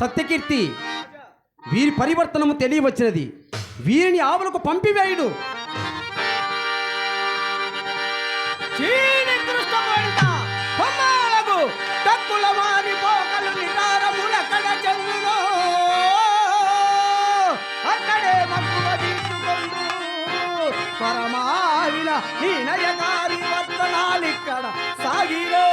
సత్యకీర్తి వీరి పరివర్తనము తెలియవచ్చినది. వీరిని ఆవులకు పంపివేయుడు చీని దృష్టపడిన తక్కుల వారి పోకలు నిటారములక్కడ అక్కడే మక్కువ వర్తనాలిక్కడ సాగిరో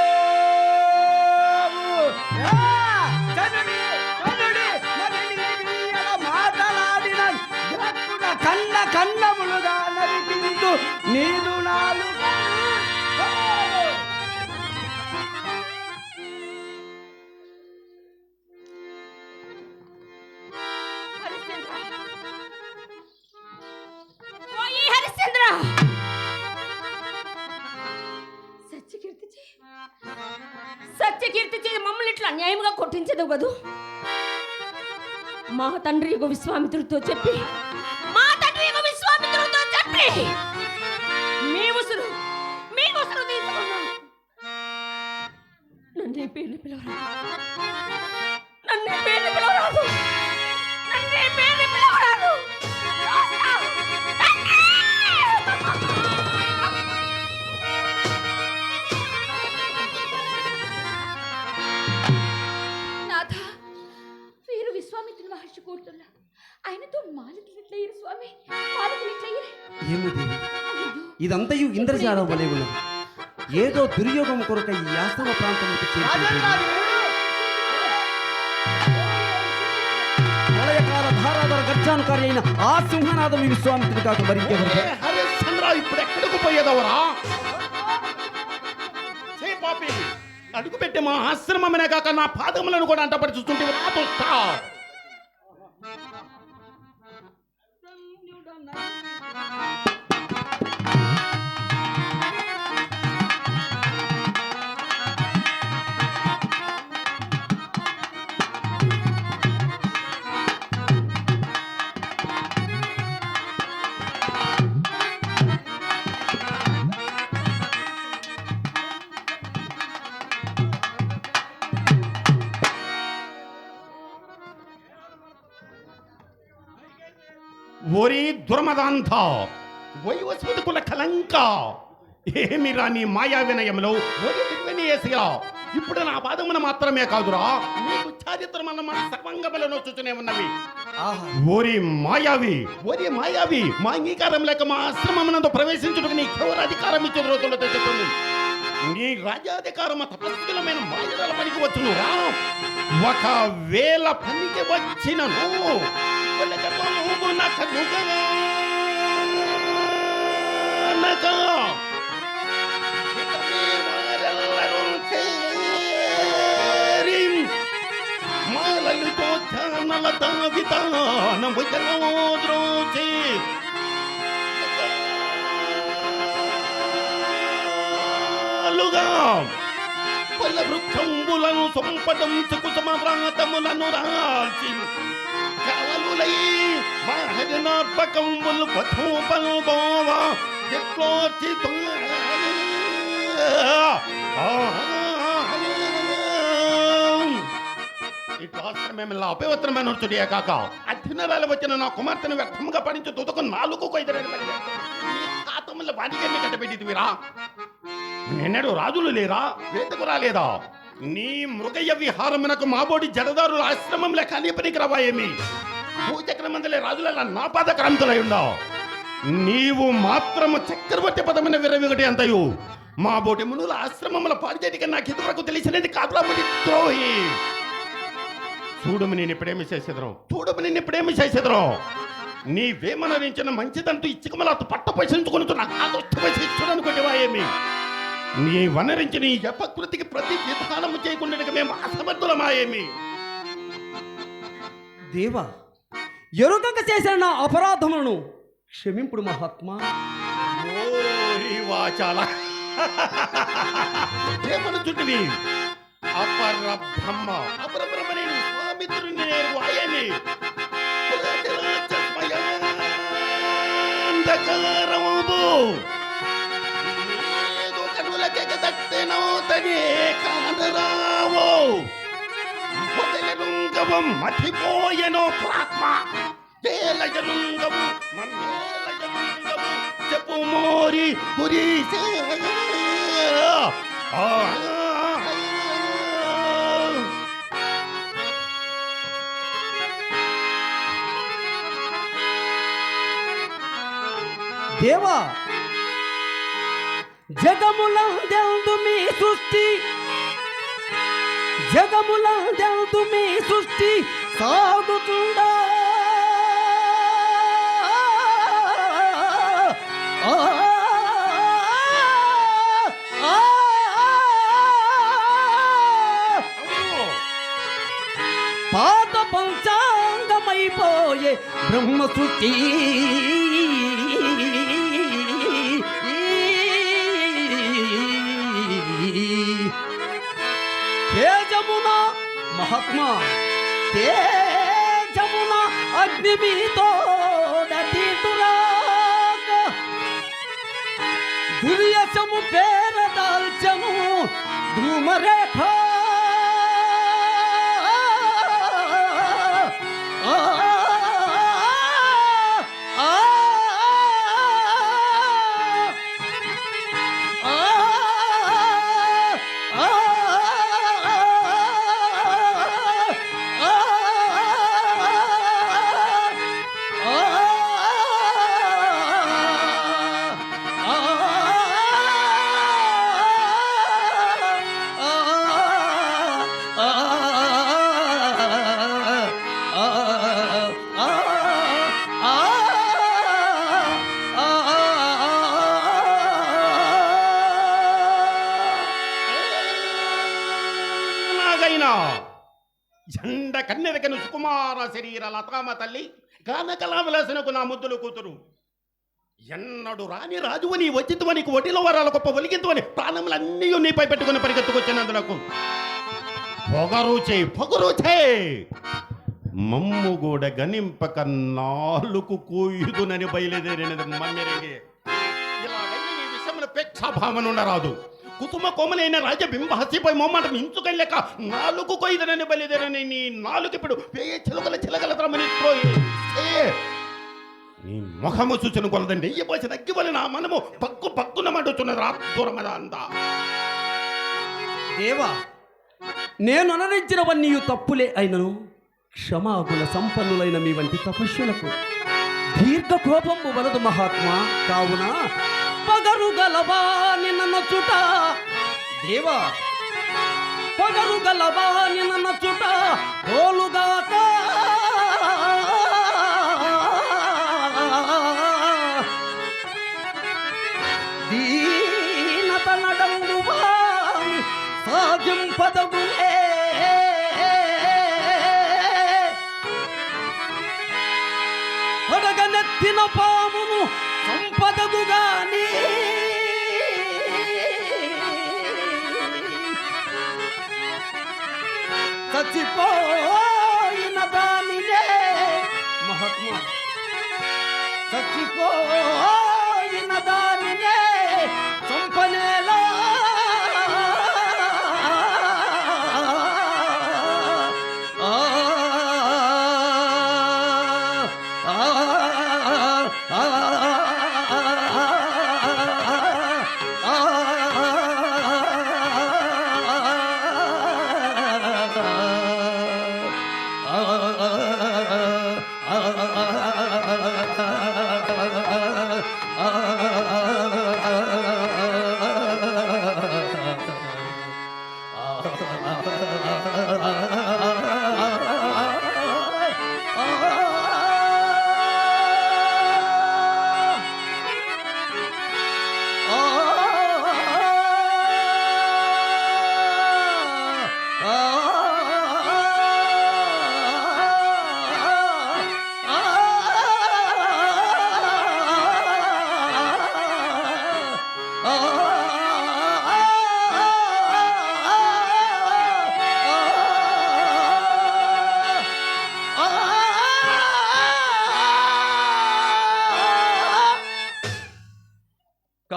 కొట్టించదు కదూ మా తండ్రి యుగ విశ్వామిత్రుడితో చెప్పి. మా తండ్రి యుగ విశ్వామిత్రుడితో చెప్పి. మీ ఉసురు మీ ఉసురు తీసుకున్నాను నన్నే పేర్లు పిలవరాదు. నన్నే పేర్లు పిలవరాదు. నన్నే పేర్లు పిలవరాదు. కూతుర్లా ఆయనతో మాలకులు ఎట్లయ్యారు స్వామి? మాలకులు ఎట్లయ్యారు? ఏమో దేవి అయ్యో ఇదంతయు ఇంద్రజాలం వలె ఉన్నది. ఏదో దుర్యోగం కొరక ఈ ఆశ్రమ ప్రాంతంలోకి చేరుకుంటుంది ప్రళయకాల ధారాధర గర్జానుకారి అయిన ఆ సింహనాథం ఈ విశ్వామిత్రుడు కాక మరింకెవరు? ఇప్పుడు ఎక్కడికి పోయేదవరా? చే పాపి అడుగు పెట్టే మా ఆశ్రమమనే కాక నా పాదములను కూడా అంటపడి చూస్తుంటే Thank you. ఓరి దుర్మదాంత వైవస్వతి కుల కలంక ఏమి రాని మాయా వినయంలో? ఇప్పుడు నా పాదమున మాత్రమే కాదురా నీకు చారిత్రమన్న మన సర్వంగములను చూస్తూనే ఉన్నవి. ఆహా. ఓరి మాయావి ఓరి మాయావి మా అంగీకారం లేక మా ఆశ్రమమునందు ప్రవేశించుటకు నీకెవరు అధికారం ఇచ్చిన రోజులతో చెప్పింది నీ రాజ్యాధికారం తపస్సులమైన మాయల పనికి వచ్చును ఒకవేళ పనికి వచ్చినను Lugão! నువ్వు పల్ల వృక్షంబులను సంపదంచు కుసుమవ్రాతములను రాల్చి కవలులై మహజనాత్మకంబులు వధూపలు బోవా ఎట్లోర్చి ఇట్లాశ్రమేమిలా అపవిత్రమైన వచ్చుడియే కాక అధ్యయనాలు వచ్చిన నా కుమార్తెను వ్యర్థముగా పడించి తుదకు నాలుగు కట్టబెట్టిదివిరా నిన్నడు రాజులు లేరా? వేదకు రాలేదా? నీ మృగయ్య విహారమునకు మాబోడి జడదారుల ఆశ్రమంలో కానీ పనికి రావాయేమి? భూచక్రమందలే రాజుల నా పాద క్రాంతులై ఉండవు నీవు మాత్రము చక్రవర్తి పదమైన విరవిగటి అంతయు. మా బోటి మునుల ఆశ్రమముల పాడిచేటికి నాకు ఇదివరకు తెలిసినది కాదురా ముడి ద్రోహి. చూడము నేను ఇప్పుడేమి చేసేదరు. చూడము నేను ఇప్పుడేమి చేసేదరు. నీవేమనరించిన మంచిదంటూ ఇచ్చకమలాతో పట్ట పైసలుకొని నాకు ఆదోష్టమేసిచ్చుడనుకుంటేవా ఏమి నీ వనరించి నీ అపకృతికి ప్రతి విధానము చేయకుండా మేము అసమర్థులమాయేమి దేవ ఎరుకక చేసిన నా అపరాధములను క్షమింపుడు మహాత్మా ఓరి వాచాల ఏమను చుట్టివి అపర బ్రహ్మ అపర బ్రహ్మ స్వామిత్రుని నేను ఆయని అంధకారము కనులకెగదట్టెనవుతనే కానరావో మొదలెరుంగవు మతిపోయెనో ప్రాత్మ. తేలయనుంగవు మన్నేలయనుంగవు చెప్పు మోరి పురీసే ఆ దేవా జగములందెందు మీ సృష్టి. జగములందెందు మీ సృష్టి సాగుతుందా? ఆ, పాత పంచాంగమైపోయే బ్రహ్మ సృష్టి. మహాత్మా తేజమున అగ్ని మీతో దుర్యసము పేర దాల్చము ధూమరేఖ ఎలాగైనా ఎండ కన్నెరకను సుకుమార శరీర లతామ తల్లి గానకలా నా ముద్దులు కూతురు. ఎన్నడు రాని రాజువు నీ వచ్చితువ నీకు వరాల గొప్ప ఒలిగింతువని ప్రాణములన్నీ నీపై పెట్టుకుని పరిగెత్తుకొచ్చినందులకు పొగరుచే పొగరుచే! మమ్ము కూడా గనింపక నాలుగు కూయుదునని బయలుదేరినది మమ్మిరంగి ఇలాగైనా నీ విషయంలో ప్రేక్షాభావన ఉండరాదు. కుసుమ కోమలైన రాజబింబ హసిపై మొమ్మటం ఇంచుకెళ్ళక నాలుగు కొయ్యదనని బయలుదేరని నీ నాలుగు ఇప్పుడు వేయ చిలుకల చిలకల త్రమని నీ ముఖము చూసిన కొలదండి. నెయ్యి తగ్గివలి నా మనము పక్కు పక్కున మండుతున్నది రాత్రమద దూరమద దేవా నేను అనరించినవన్నీ తప్పులే అయినను. క్షమాగుణ సంపన్నులైన మీ వంటి తపస్సులకు దీర్ఘ కోపము వలదు మహాత్మా. కావున పగరు గలవా నిన్నచుట దేవా పగరు గలవా నిన్నచుట తోలుగాక దీనత నడంగు వాణి సాగింపదగులే పడగనెత్తిన పామును చచ్చిపోయిన దానినే చంపనేలా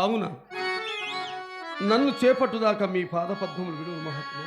కావున నన్ను చేపట్టుదాకా మీ పాదపద్మములు విడువు మహాత్మా